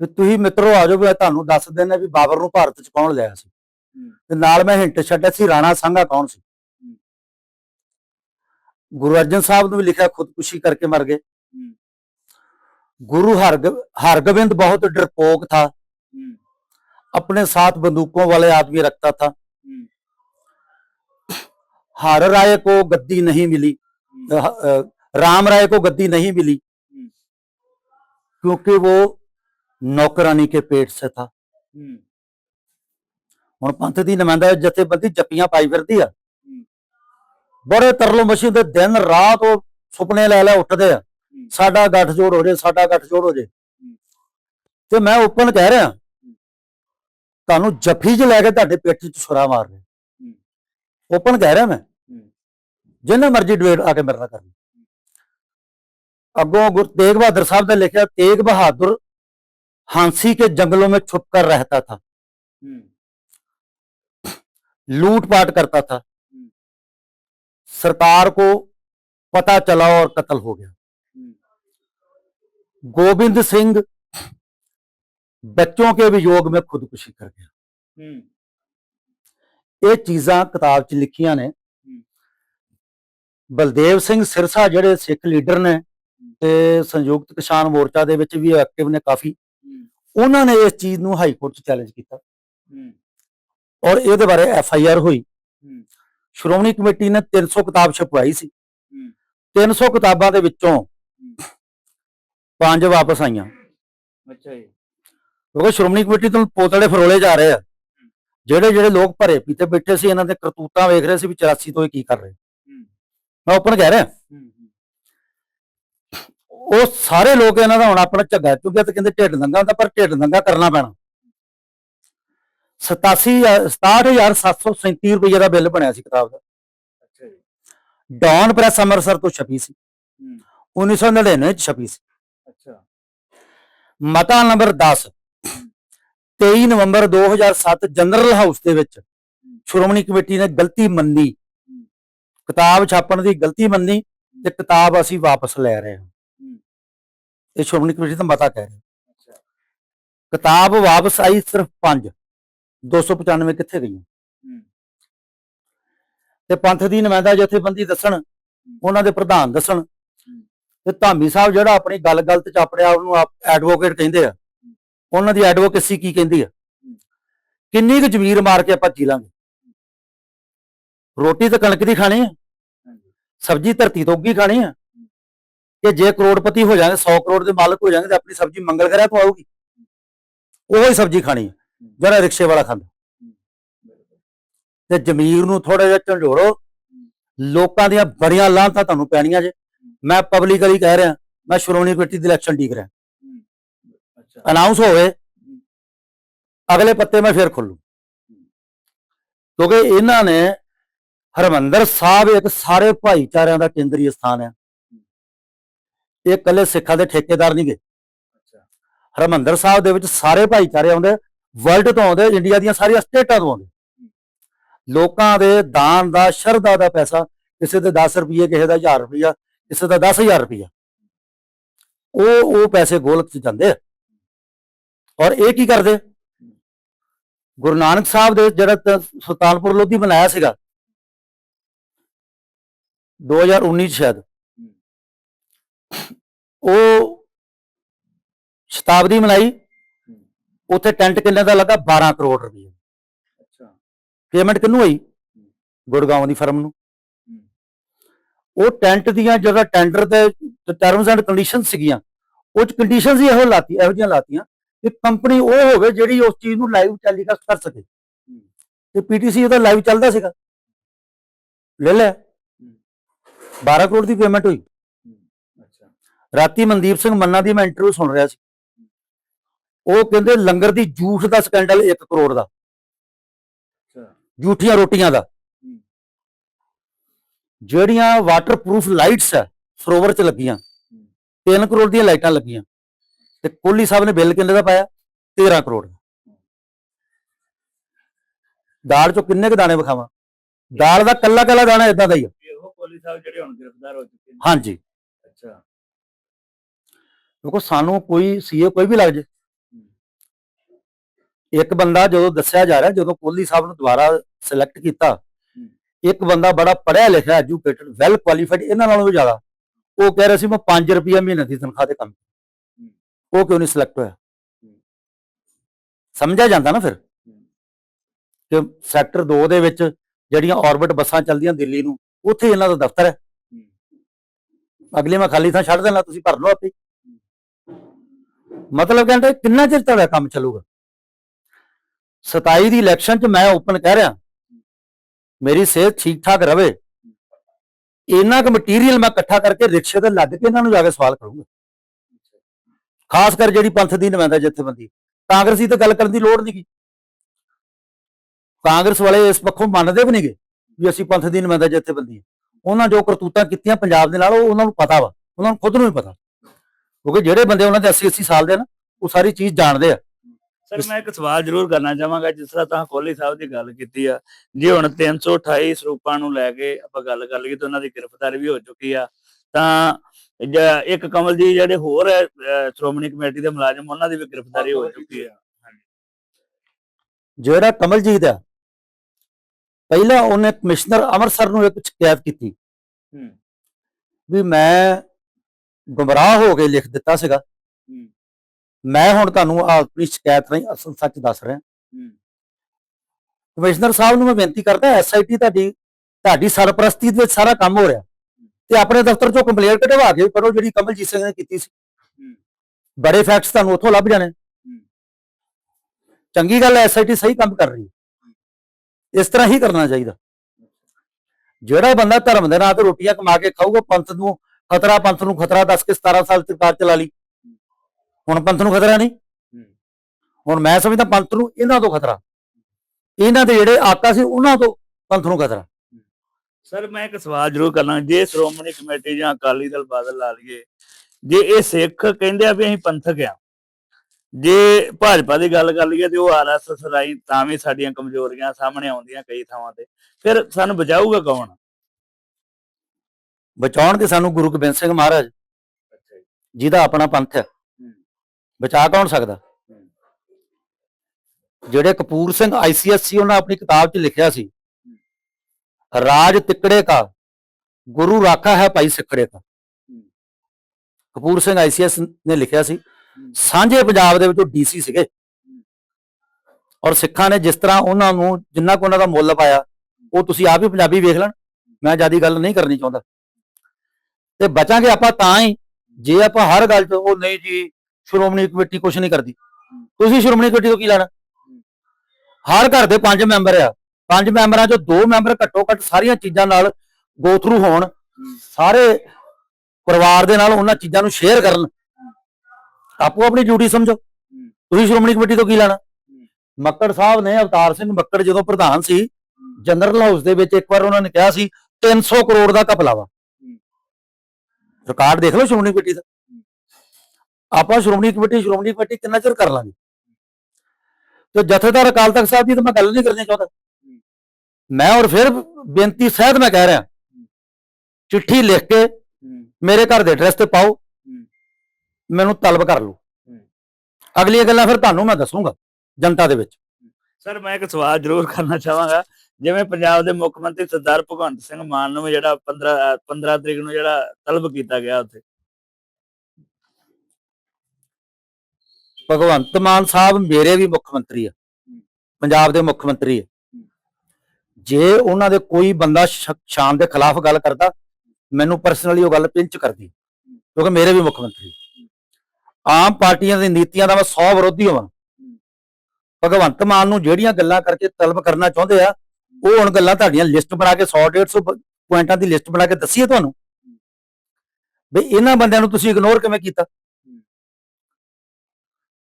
ਕਿ ਤੁਸੀਂ ਮਿੱਤਰੋ ਆ ਜਾਓ ਮੈਂ ਤੁਹਾਨੂੰ ਦੱਸ ਦਿੰਦਾ ਵੀ ਬਾਬਰ ਨੂੰ ਭਾਰਤ ਚ ਕੌਣ ਲਿਆ ਸੀ। ਤੇ ਨਾਲ ਮੈਂ ਹਿੰਟ ਛੱਡਿਆ ਸੀ ਰਾਣਾ ਸੰਘਾ ਕੌਣ ਸੀ? ਗੁਰੂ ਅਰਜਨ ਸਾਹਿਬ ਨੂੰ ਵੀ ਲਿਖਿਆ ਖੁਦਕੁਸ਼ੀ ਕਰਕੇ ਮਰ ਗਏ। ਗੁਰੂ ਹਰਗੋਬਿੰਦ ਬਹੁਤ ਡਰਪੋਕ ਥਾ। ਆਪਣੇ ਸਾਥ ਬੰਦੂਕੋਂ ਵਾਲੇ ਆਦਮੀ ਰੱਖਦਾ ਥਾ। ਹਰ ਰਾਏ ਕੋ ਗੱਦੀ ਨਹੀਂ ਮਿਲੀ। राम राय को गद्दी नहीं मिली क्योंकि वो नौकरानी के पेट से था ਹੁਣ ਪੰਥ ਦੀ ਨੁਮਾਇੰਦਾ ਜਥੇਬੰਦੀ ਜੱਪੀਆਂ ਪਾਈ ਫਿਰਦੀ ਆ ਬੜੇ ਤਰਲੋ ਮਸ਼ੀਨ ਦੇ ਦਿਨ ਰਾਤ ਉਹ ਸੁਪਨੇ ਲੈ ਲੈ ਉੱਠਦੇ ਆ ਸਾਡਾ ਗੱਠਜੋੜ ਹੋ ਜੇ ਸਾਡਾ ਗੱਠਜੋੜ ਹੋ ਜੇ ਤੇ ਮੈਂ ਓਪਨ ਕਹਿ ਰਿਹਾ ਤੁਹਾਨੂੰ ਜੱਫੀ 'ਚ ਲੈ ਕੇ ਤੁਹਾਡੇ ਪੇਟੀ 'ਚ ਛੁਰਾ ਮਾਰ ਰਿਹਾ ਓਪਨ ਕਹਿ ਰਿਹਾ ਮੈਂ ਜਿੰਨਾ ਮਰਜ਼ੀ ਡਿਬੇਟ ਆ ਕੇ ਮੇਰੇ ਨਾਲ ਕਰਨੀ अगों गुरु तेग बहादुर साहब ने लिखा तेग बहादुर हांसी के जंगलों में छुप कर रहता था। हम्म। लूटपाट करता था। हम्म। सरकार को पता चला और कत्ल हो गया। हम्म। गोविंद सिंह बच्चों के अभियोग में खुदकुशी कर गया। ये चीजा किताब च लिखिया ने। बलदेव सिंह सिरसा जेडे सिख लीडर ने ਤੇ ਸੰਯੁਕਤ ਕਿਸਾਨ ਮੋਰਚਾ ਦੇ ਵਿੱਚ ਵੀ ਐਕਟਿਵ ਨੇ ਕਾਫੀ। ਉਹਨਾਂ ਨੇ ਇਸ ਚੀਜ਼ ਨੂੰ ਹਾਈ ਕੋਰਟ 'ਚ ਚੈਲੰਜ ਕੀਤਾ। ਔਰ ਇਹਦੇ ਬਾਰੇ ਐਫ ਆਈ ਆਰ ਹੋਈ। ਸ਼੍ਰੋਮਣੀ ਕਮੇਟੀ ਨੇ 300 ਕਿਤਾਬ ਛਪਵਾਈ ਸੀ। 300 ਕਿਤਾਬਾਂ ਦੇ ਵਿੱਚੋਂ ਪੰਜ ਵਾਪਸ ਆਈਆਂ। ਅੱਛਾ ਜੀ। ਕਿਉਂਕਿ ਸ਼੍ਰੋਮਣੀ ਕਮੇਟੀ ਤੋਂ ਪੋਤੜੇ ਫਰੋਲੇ ਜਾ ਰਹੇ ਆ। ਜਿਹੜੇ ਜਿਹੜੇ ਲੋਕ ਭਰੇ ਪੀਤੇ ਬੈਠੇ ਸੀ ਇਹਨਾਂ ਦੇ ਕਰਤੂਤਾਂ ਵੇਖ ਰਹੇ ਸੀ ਵੀ 84 ਤੋਂ ਇਹ ਕੀ ਕਰ ਰਹੇ। ਮੈਂ ਓਪਨ ਕਹਿ ਰਿਹਾ। ਉਹ ਸਾਰੇ ਲੋਕ ਇਹਨਾਂ ਦਾ ਹੁਣ ਆਪਣਾ ਝੱਗਾ ਚੁੱਕਿਆ ਤੇ ਕਹਿੰਦੇ ਢਿੱਡ ਨੰਗਾ ਹੁੰਦਾ ਪਰ ਢਿੱਡ ਨੰਗਾ ਕਰਨਾ ਪੈਣਾ। 87 67737 ਰੁਪਏ ਦਾ ਬਿੱਲ ਬਣਿਆ ਸੀ ਕਿਤਾਬ ਦਾ। ਅੱਛਾ ਜੀ। ਡੌਨ ਪ੍ਰੈਸ ਅੰਮ੍ਰਿਤਸਰ ਤੋਂ ਛਪੀ ਸੀ। 1999 ਚ ਛਪੀ ਸੀ। ਅੱਛਾ। ਮਤਾ ਨੰਬਰ 10 23 ਨਵੰਬਰ 2007 ਜਨਰਲ ਹਾਊਸ ਦੇ ਵਿੱਚ ਸ਼੍ਰੋਮਣੀ ਕਮੇਟੀ ਨੇ ਗਲਤੀ ਮੰਨੀ। ਕਿਤਾਬ ਛਾਪਣ ਦੀ ਗਲਤੀ ਮੰਨੀ ਤੇ ਕਿਤਾਬ ਅਸੀਂ ਵਾਪਸ ਲੈ ਰਹੇ ਹਾਂ। ਇਹ ਸ਼੍ਰੋਮਣੀ ਕਮੇਟੀ ਦਾ ਮਤਾ ਕਹਿ ਰਿਹਾ। ਅੱਛਾ। ਕਿਤਾਬ ਵਾਪਸ ਆਈ ਸਿਰਫ 5 295 ਕਿੱਥੇ ਗਈਆਂ? ਤੇ ਪੰਥ ਦੀ ਨੁਮਾਇੰਦਾ ਜਥੇਬੰਦੀ ਦੱਸਣ ਉਹਨਾਂ ਦੇ ਪ੍ਰਧਾਨ ਦੱਸਣ। ਤੇ ਧਾਮੀ ਸਾਹਿਬ ਜਿਹੜਾ ਆਪਣੀ ਗੱਲ ਗੱਲ ਤੇ ਚ ਆਪਣੇ ਆਪ ਨੂੰ ਐਡਵੋਕੇਟ ਕਹਿੰਦੇ ਆ ਉਹਨਾਂ ਦੀ ਐਡਵੋਕੇਸੀ ਕੀ ਕਹਿੰਦੀ ਆ? ਕਿੰਨੀ ਕੁ ਜ਼ਮੀਰ ਮਾਰ ਕੇ ਆਪਾਂ ਜੀ ਲਾਂਗੇ ਰੋਟੀ ਤਾਂ ਕਣਕ ਦੀ ਖਾਣੀ ਆ। ਸਬਜ਼ੀ ਧਰਤੀ ਤੋਂ ਉੱਗੀ ਖਾਣੀ ਆ। ਕਿ ਜੇ ਕਰੋੜਪਤੀ ਹੋ ਜਾਣਗੇ 100 ਕਰੋੜ ਦੇ ਮਾਲਕ ਹੋ ਜਾਣਗੇ ਤੇ ਆਪਣੀ ਸਬਜ਼ੀ ਮੰਗਲ ਕਰਿਆ ਤੋਂ ਆਊਗੀ। ਉਹੀ ਸਬਜ਼ੀ ਖਾਣੀ ਜਿਹੜਾ ਰਿਕਸ਼ੇ ਵਾਲਾ ਖਾਂਦਾ। ਤੇ ਜ਼ਮੀਰ ਨੂੰ ਥੋੜਾ ਜਿਹਾ ਝੰਡੋੜੋ। ਲੋਕਾਂ ਦੀਆਂ ਬੜੀਆਂ ਲਾਹਤਾਂ ਤੁਹਾਨੂੰ ਪੈਣੀਆਂ ਜੇ। ਮੈਂ ਪਬਲਿਕਲੀ ਕਹਿ ਰਿਹਾ, ਮੈਂ ਸ਼੍ਰੋਮਣੀ ਕਮੇਟੀ ਦੀ ਇਲੈਕਸ਼ਨ ਡੀਕ ਰਿਹਾ। ਅੱਛਾ ਅਨਾਉਂਸ ਹੋਵੇ, ਅਗਲੇ ਪੱਤੇ ਮੈਂ ਫੇਰ ਖੋਲੂ। ਕਿਉਂਕਿ ਇਹਨਾਂ ਨੇ ਹਰਮੰਦਰ ਸਾਹਿਬ ਇੱਕ ਸਾਰੇ ਭਾਈਚਾਰਿਆਂ ਦਾ ਕੇਂਦਰੀ ਸਥਾਨ ਹੈ ਇਹ ਇਕੱਲੇ ਸਿੱਖਾਂ ਦੇ ਠੇਕੇਦਾਰ ਨਹੀਂ ਗਏ ਅੱਛਾ। ਹਰਮੰਦਰ ਸਾਹਿਬ ਦੇ ਵਿੱਚ ਸਾਰੇ ਭਾਈਚਾਰੇ ਆਉਂਦੇ ਵਰਲਡ ਤੋਂ ਆਉਂਦੇ ਇੰਡੀਆ ਦੀਆਂ ਸਾਰੀਆਂ ਸਟੇਟਾਂ ਤੋਂ ਆਉਂਦੇ। ਲੋਕਾਂ ਦੇ ਦਾਨ ਦਾ ਸ਼ਰਧਾ ਦਾ ਪੈਸਾ ਕਿਸੇ ਦੇ 10 ਰੁਪਏ ਕਿਸੇ ਦਾ 1000 ਰੁਪਇਆ ਕਿਸੇ ਦਾ 10000 ਰੁਪਇਆ ਉਹ ਉਹ ਪੈਸੇ ਗੋਲਕ ਚ ਜਾਂਦੇ ਔਰ ਇਹ ਕੀ ਕਰਦੇ? ਗੁਰੂ ਨਾਨਕ ਸਾਹਿਬ ਦੇ ਜਿਹੜਾ ਸੁਲਤਾਨਪੁਰ ਲੋਧੀ ਬਣਾਇਆ ਸੀਗਾ 2019 ਚ ਸ਼ਾਇਦ। ਉਹ ਸ਼ਤਾਬਦੀ ਮਨਾਈ। ਉੱਥੇ ਟੈਂਟ ਕਿੰਨੇ ਦਾ ਲੱਗਾ 12 ਕਰੋੜ ਰੁਪਏ। ਅੱਛਾ। ਪੇਮੈਂਟ ਕਿਹਨੂੰ ਹੋਈ? ਗੁੜਗਾਉਂ ਦੀ ਫਰਮ ਨੂੰ। ਉਹ ਟੈਂਟ ਦੀਆਂ ਜਿਹੜਾ ਟੈਂਡਰ ਦੇ ਟਰਮਸ ਐਂਡ ਕੰਡੀਸ਼ਨ ਸੀਗੀਆਂ ਉਹ ਚ ਕੰਡੀਸ਼ਨਸ ਹੀ ਇਹੋ ਲਾਤੀ ਇਹੋ ਜਿਹੀਆਂ ਲਾਤੀਆਂ ਕਿ ਕੰਪਨੀ ਉਹ ਹੋਵੇ ਜਿਹੜੀ ਉਸ ਚੀਜ਼ ਨੂੰ ਲਾਈਵ ਟੈਲੀਕਾਸਟ ਕਰ ਸਕੇ। ਤੇ ਪੀਟੀਸੀ ਉਹਦਾ ਲਾਈਵ ਚੱਲਦਾ ਸੀਗਾ। ਲੈ ਲੈ। 12 ਕਰੋੜ ਦੀ ਪੇਮੈਂਟ ਹੋਈ। ਰਾਤੀ ਮਨਦੀਪ ਸਿੰਘ ਮੰਨਾ ਦੀ ਮੈਂ ਇੰਟਰਵਿਊ ਸੁਣ ਰਿਹਾ ਸੀ। ਉਹ ਕਹਿੰਦੇ ਲੰਗਰ ਦੀ ਜੂਠ ਦਾ ਸਕੈਂਡਲ 1 ਕਰੋੜ ਦਾ। ਅੱਛਾ। ਜੂਠੀਆਂ ਰੋਟੀਆਂ ਦਾ। ਜਿਹੜੀਆਂ ਵਾਟਰਪ੍ਰੂਫ ਲਾਈਟਸ ਹੈ ਸਰੋਵਰ 'ਚ ਲੱਗੀਆਂ। 3 ਕਰੋੜ ਦੀਆਂ ਲਾਈਟਾਂ ਲੱਗੀਆਂ। ਤੇ ਕੋਹਲੀ ਸਾਹਿਬ ਨੇ ਬਿੱਲ ਕਿੰਨੇ ਦਾ ਪਾਇਆ? 13 ਕਰੋੜ। ਦਾ ਦਾਲ 'ਚੋਂ ਕਿੰਨੇ ਕ ਦਾਣੇ ਵਿਖਾਵਾਂ? ਦਾਲ ਦਾ ਕੱਲਾ ਕੱਲਾ ਦਾਣਾ ਇਦਾਂ ਦਾ ਹੀ ਆ। ਇਹੋ ਕੋਲੀ ਸਾਹਿਬ ਜਿਹੜੇ ਹੁਣ ਗ੍ਰਿਫਤਾਰ ਹੋ ਚੁੱਕੇ ਨੇ। ਹਾਂਜੀ। ਅੱਛਾ। ਦੇਖੋ ਸਾਨੂੰ ਕੋਈ ਸੀਏ ਕੋਈ ਵੀ ਲੱਗ ਜੇ। ਇੱਕ ਬੰਦਾ ਜਦੋਂ ਦੱਸਿਆ ਜਾ ਰਿਹਾ, ਜਦੋਂ ਕੋਹਲੀ ਸਾਹਿਬ ਨੂੰ ਦੁਬਾਰਾ ਸਿਲੈਕਟ ਕੀਤਾ, ਇੱਕ ਬੰਦਾ ਬੜਾ ਪੜ੍ਹਿਆ ਲਿਖਿਆ ਐਜੂਕੇਟਡ ਵੈਲ ਕੁਆਲੀਫਾਈਡ ਇਹਨਾਂ ਨਾਲੋਂ ਵੀ ਜ਼ਿਆਦਾ। ਉਹ ਕਹਿ ਰਿਹਾ ਸੀ, ਮੈਂ 5 ਰੁਪਏ ਮਹੀਨੇ ਦੀ ਤਨਖਾਹ ਤੇ ਕੰਮ ਉਹ ਕਿਉਂ ਨਹੀਂ ਸਿਲੈਕਟ ਹੋਇਆ? ਸਮਝਿਆ ਜਾਂਦਾ ਨਾ ਫਿਰ? ਕਿ ਸੈਕਟਰ 2 ਦੇ ਵਿੱਚ ਜਿਹੜੀਆਂ ਆਰਬਿਟ ਬੱਸਾਂ ਚੱਲਦੀਆਂ ਦਿੱਲੀ ਨੂੰ, ਉੱਥੇ ਇਹਨਾਂ ਦਾ ਦਫ਼ਤਰ ਹੈ। ਅਗਲੇ ਮੈਂ ਖਾਲੀ ਥਾਂ ਛੱਡ ਦੇਣਾ ਤੁਸੀਂ ਭਰ ਲਓ ਆਪੇ। ਮਤਲਬ ਕਹਿੰਦਾ ਕਿੰਨਾ ਚਿਰ ਤੁਹਾਡਾ ਕੰਮ ਚੱਲੂਗਾ? 27 ਦੀ ਇਲੈਕਸ਼ਨ 'ਚ ਮੈਂ ਓਪਨ ਕਹਿ ਰਿਹਾ। ਮੇਰੀ ਸਿਹਤ ਠੀਕ ਠਾਕ ਰਵੇ। ਇੰਨਾ ਕੁ ਮਟੀਰੀਅਲ ਮੈਂ ਇਕੱਠਾ ਕਰਕੇ ਰਿਕਸ਼ੇ ਤੇ ਲੱਦ ਕੇ ਇਹਨਾਂ ਨੂੰ ਜਾ ਕੇ ਸਵਾਲ ਕਰੂੰਗਾ। ਖਾਸ ਕਰ ਜਿਹੜੀ ਪੰਥ ਦੀ ਨੁਮਾਇੰਦਾ ਜਥੇਬੰਦੀ। ਕਾਂਗਰਸੀ ਤਾਂ ਗੱਲ ਕਰਨ ਦੀ ਲੋੜ ਨਹੀਂ ਕਾਂਗਰਸ ਵਾਲੇ ਇਸ ਪੱਖੋਂ ਮੰਨਦੇ ਵੀ ਨਹੀਂਗੇ ਵੀ ਅਸੀਂ ਪੰਥ ਦੀ ਨੁਮਾਇੰਦਾ ਜਥੇਬੰਦੀ ਉਹਨਾਂ ਜੋ ਕਰਤੂਤਾਂ ਕੀਤੀਆਂ ਪੰਜਾਬ ਦੇ ਨਾਲ, ਉਹ ਉਹਨਾਂ ਨੂੰ ਪਤਾ ਵਾ। ਉਹਨਾਂ ਨੂੰ ਖੁਦ ਨੂੰ ਵੀ ਪਤਾ। ਕਿਉਂਕਿ ਜਿਹੜੇ ਬੰਦੇ ਉਹਨਾਂ ਦੇ 80 80 ਸਾਲ ਦੇ ਨਾ ਉਹ ਸਾਰੀ ਚੀਜ਼ ਜਾਣਦੇ ਆ। ਸਰ ਮੈਂ ਇੱਕ ਸਵਾਲ ਜ਼ਰੂਰ ਕਰਨਾ ਚਾਹਾਂਗਾ ਜਿਸ ਤਰ੍ਹਾਂ ਤਾਂ ਕੋਹਲੀ ਸਾਹਿਬ ਦੀ ਗੱਲ ਕੀਤੀ ਆ ਜੇ ਹੁਣ 328 ਸਰੂਪਾਂ ਨੂੰ ਲੈ ਕੇ ਆਪਾਂ ਗੱਲ ਕਰ ਲਈਏ ਤਾਂ ਉਹਨਾਂ ਦੀ ਗ੍ਰਿਫਤਾਰੀ ਵੀ ਹੋ ਚੁੱਕੀ ਆ ਤਾਂ ਇੱਕ ਕਮਲ ਜੀ ਜਿਹੜੇ ਹੋਰ ਹੈ, ਸ਼੍ਰੋਮਣੀ ਕਮੇਟੀ ਦੇ ਮੁਲਾਜ਼ਮ ਉਹਨਾਂ ਦੀ ਵੀ ਗ੍ਰਿਫਤਾਰੀ ਹੋ ਚੁੱਕੀ ਆ। ਜਿਹੜਾ ਕਮਲਜੀਤ ਆ ਪਹਿਲਾਂ ਉਹਨੇ ਕਮਿਸ਼ਨਰ ਅੰਮ੍ਰਿਤਸਰ ਨੂੰ ਇੱਕ ਸ਼ਿਕਾਇਤ ਕੀਤੀ ਵੀ ਮੈਂ ਗੁੰਮਰਾਹ ਹੋ ਕੇ ਲਿਖ ਦਿੱਤਾ ਸੀਗਾ। ਮੈਂ ਹੁਣ ਤੁਹਾਨੂੰ ਆਪਣੀ ਸ਼ਿਕਾਇਤ ਨਹੀਂ ਅਸਲ ਸੱਚ ਦੱਸ ਰਿਹਾ। ਕਮਿਸ਼ਨਰ ਸਾਹਿਬ ਨੂੰ ਮੈਂ ਬੇਨਤੀ ਕਰਦਾ ਐਸਆਈਟੀ ਤੁਹਾਡੀ ਤੁਹਾਡੀ ਸਰਪ੍ਰਸਤੀ ਦੇ ਵਿੱਚ ਸਾਰਾ ਕੰਮ ਹੋ ਰਿਹਾ। ਤੇ ਆਪਣੇ ਦਫ਼ਤਰ ਚੋਂ ਕੰਪਲੇਂਟ ਕਢਵਾ ਕੇ ਕਰੋ ਜਿਹੜੀ ਕਮਲਜੀਤ ਸਿੰਘ ਨੇ ਕੀਤੀ ਸੀ। ਬੜੇ ਫੈਕਟਸ ਤੁਹਾਨੂੰ ਉੱਥੋਂ ਲੱਭ ਜਾਣੇ। ਚੰਗੀ ਗੱਲ ਐਸਆਈਟੀ ਸਹੀ ਕੰਮ ਕਰ ਰਹੀ ਹੈ। ਇਸ ਤਰ੍ਹਾਂ ਹੀ ਕਰਨਾ ਚਾਹੀਦਾ। ਜਿਹੜਾ ਬੰਦਾ ਧਰਮ ਦੇ ਨਾਂ ਤੇ ਰੋਟੀਆਂ ਕਮਾ ਕੇ ਖਾਊਗਾ ਪੰਥ ਨੂੰ ਖਤਰਾ ਪੰਥ ਨੂੰ ਖਤਰਾ ਦੱਸ ਕੇ 17 ਸਾਲ ਸਰਕਾਰ ਚਲਾ ਲਈ। ਹੁਣ ਪੰਥ ਨੂੰ ਖਤਰਾ ਨਹੀਂ? ਹੁਣ ਮੈਂ ਸਮਝਦਾ ਪੰਥ ਨੂੰ ਇਹਨਾਂ ਤੋਂ ਖਤਰਾ। ਇਹਨਾਂ ਦੇ ਜਿਹੜੇ ਆਕਾ ਸੀ ਉਹਨਾਂ ਤੋਂ ਪੰਥ ਨੂੰ ਖਤਰਾ। ਸਰ ਮੈਂ ਇੱਕ ਸਵਾਲ ਜ਼ਰੂਰ ਕਰਨਾ। ਜੇ ਸ਼੍ਰੋਮਣੀ ਕਮੇਟੀ ਜਾਂ ਅਕਾਲੀ ਦਲ ਬਾਦਲ ਲਾ ਲਈਏ ਜੇ ਇਹ ਸਿੱਖ ਕਹਿੰਦੇ ਆ ਵੀ ਅਸੀਂ ਪੰਥਕ ਆ ਜੇ ਭਾਜਪਾ ਦੀ ਗੱਲ ਕਰ ਲਈਏ ਤੇ ਉਹ ਆਰਐਸਐਸ ਰਾਈ ਤਾਂ ਵੀ ਸਾਡੀਆਂ ਕਮਜ਼ੋਰੀਆਂ ਸਾਹਮਣੇ ਆਉਂਦੀਆਂ ਕਈ ਥਾਵਾਂ ਤੇ ਫਿਰ ਸਾਨੂੰ ਬਚਾਊਗਾ ਕੌਣ? ਬਚਾਉਣਗੇ ਸਾਨੂੰ ਗੁਰੂ ਗੋਬਿੰਦ ਸਿੰਘ ਮਹਾਰਾਜ ਜਿਹਦਾ ਆਪਣਾ ਪੰਥ ਹੈ। ਬਚਾ ਕੌਣ ਸਕਦਾ? ਜਿਹੜੇ ਕਪੂਰ ਸਿੰਘ ਆਈਸੀਐਸ ਸੀ ਉਹਨਾਂ ਆਪਣੀ ਕਿਤਾਬ 'ਚ ਲਿਖਿਆ ਸੀ। ਰਾਜ ਤਿਕੜੇ ਕਾ ਗੁਰੂ ਰਾਖਾ ਹੈ ਭਾਈ ਸਿੱਖੜੇ ਕਾ। ਕਪੂਰ ਸਿੰਘ ਆਈਸੀਐਸ ਨੇ ਲਿਖਿਆ ਸੀ। ਸਾਂਝੇ ਪੰਜਾਬ ਦੇ ਵਿੱਚੋਂ ਡੀਸੀ ਸੀਗੇ। ਔਰ ਸਿੱਖਾਂ ਨੇ ਜਿਸ ਤਰ੍ਹਾਂ ਉਹਨਾਂ ਨੂੰ ਜਿੰਨਾ ਕੁ ਉਹਨਾਂ ਦਾ ਮੁੱਲ ਪਾਇਆ ਉਹ ਤੁਸੀਂ ਆਪ ਹੀ ਪੰਜਾਬੀ ਵੇਖ ਲੈਣ। ਮੈਂ ਜਿਆਦੀ ਗੱਲ ਨਹੀਂ ਕਰਨੀ ਚਾਹੁੰਦਾ। ਤੇ ਬਚਾਂਗੇ ਆਪਾਂ ਤਾਂ ਹੀ, ਜੇ ਆਪਾਂ ਹਰ ਗੱਲ 'ਚ ਉਹ ਨਹੀਂ ਜੀ, ਸ਼੍ਰੋਮਣੀ ਕਮੇਟੀ ਕੁਝ ਨਹੀਂ ਕਰਦੀ। ਤੁਸੀਂ ਸ਼੍ਰੋਮਣੀ ਕਮੇਟੀ ਤੋਂ ਕੀ ਲੈਣਾ? ਹਰ ਘਰ ਦੇ ਪੰਜ ਮੈਂਬਰ ਆ। ਪੰਜ ਮੈਂਬਰਾਂ ਚੋਂ ਦੋ ਮੈਂਬਰ ਘੱਟੋ ਘੱਟ ਸਾਰੀਆਂ ਚੀਜ਼ਾਂ ਨਾਲ ਗੋ ਥਰੂ ਹੋਣ। ਸਾਰੇ ਪਰਿਵਾਰ ਦੇ ਨਾਲ ਉਹਨਾਂ ਚੀਜ਼ਾਂ ਨੂੰ ਸ਼ੇਅਰ ਕਰਨ। ਆਪੋ ਆਪਣੀ ਡਿਊਟੀ ਸਮਝੋ। ਤੁਸੀਂ ਸ਼੍ਰੋਮਣੀ ਕਮੇਟੀ ਤੋਂ ਕੀ ਲੈਣਾ? ਮੱਕੜ ਸਾਹਿਬ ਨੇ, ਅਵਤਾਰ ਸਿੰਘ ਮੱਕੜ ਜਦੋਂ ਪ੍ਰਧਾਨ ਸੀ, ਜਨਰਲ ਹਾਊਸ ਦੇ ਵਿੱਚ ਇੱਕ ਵਾਰ ਉਹਨਾਂ ਨੇ ਕਿਹਾ ਸੀ 300 ਕਰੋੜ ਦਾ ਘਪਲਾ ਵਾ ਰਿਕਾਰਡ ਦੇਖ ਲਓ ਸ਼੍ਰੋਮਣੀ ਕਮੇਟੀ ਦਾ। ਆਪਾਂ ਸ਼੍ਰੋਮਣੀ ਕਮੇਟੀ ਸ਼੍ਰੋਮਣੀ ਕਮੇਟੀ ਕਿੰਨਾ ਚਿਰ ਕਰ ਲਾਂਗੇ? ਤੇ ਜਥੇਦਾਰ ਅਕਾਲ ਤਖਤ ਸਾਹਿਬ ਦੀ ਤਾਂ ਮੈਂ ਗੱਲ ਨਹੀਂ ਕਰਨੀ ਚਾਹੁੰਦਾ। ਮੈਂ ਔਰ ਫਿਰ ਬੇਨਤੀ ਸਹਿਤ ਮੈਂ ਕਹਿ ਰਿਹਾ। ਚਿੱਠੀ ਲਿਖ ਕੇ ਮੇਰੇ ਘਰ ਦੇ ਐਡਰੈਸ ਤੇ ਪਾਓ। ਮੈਨੂੰ ਤਲਬ ਕਰ ਲਓ। ਅਗਲੀਆਂ ਗੱਲਾਂ ਫਿਰ ਤੁਹਾਨੂੰ ਮੈਂ ਦੱਸੂਗਾ ਜਨਤਾ ਦੇ ਵਿੱਚ। ਸਰ, ਮੈਂ ਇੱਕ ਸਵਾਲ ਜ਼ਰੂਰ ਕਰਨਾ ਚਾਹਾਂਗਾ। ਜਿਵੇਂ ਪੰਜਾਬ ਦੇ ਮੁੱਖ ਮੰਤਰੀ ਸਰਦਾਰ ਭਗਵੰਤ ਸਿੰਘ ਮਾਨ ਨੂੰ ਜਿਹੜਾ 15 ਅਹ 15 ਤਰੀਕ ਨੂੰ ਜਿਹੜਾ ਤਲਬ ਕੀਤਾ ਗਿਆ ਉੱਥੇ। ਭਗਵੰਤ ਮਾਨ ਸਾਹਿਬ ਮੇਰੇ ਵੀ ਮੁੱਖ ਮੰਤਰੀ ਆ। ਪੰਜਾਬ ਦੇ ਮੁੱਖ ਮੰਤਰੀ ਆ। ਜੇ ਉਹਨਾਂ ਦੇ ਕੋਈ ਬੰਦਾ ਸ਼- ਸ਼ਾਨ ਦੇ ਖਿਲਾਫ ਗੱਲ ਕਰਦਾ, ਮੈਨੂੰ ਪਰਸਨਲੀ ਉਹ ਗੱਲ ਪਿੰਚ ਕਰਦੀ, ਕਿਉਂਕਿ ਮੇਰੇ ਵੀ ਮੁੱਖ ਮੰਤਰੀ ਆਮ ਪਾਰਟੀਆਂ ਦੀ ਨੀਤੀਆਂ ਦਾ ਮੈਂ 100 ਵਿਰੋਧੀ ਹਾਂ ਭਗਵੰਤ ਮਾਨ ਨੂੰ ਜਿਹੜੀਆਂ ਗੱਲਾਂ ਕਰਕੇ ਤਲਬ ਕਰਨਾ ਚਾਹੁੰਦੇ ਆ ਉਹ ਹੁਣ ਗੱਲਾਂ ਤੁਹਾਡੀਆਂ ਲਿਸਟ ਬਣਾ ਕੇ 100 150 ਪ- ਪੁਆਇੰਟਾਂ ਦੀ ਲਿਸਟ ਬਣਾ ਕੇ ਦੱਸੀਏ ਤੁਹਾਨੂੰ। ਵੀ ਇਹਨਾਂ ਬੰਦਿਆਂ ਨੂੰ ਤੁਸੀਂ ਇਗਨੋਰ ਕਿਵੇਂ ਕੀਤਾ?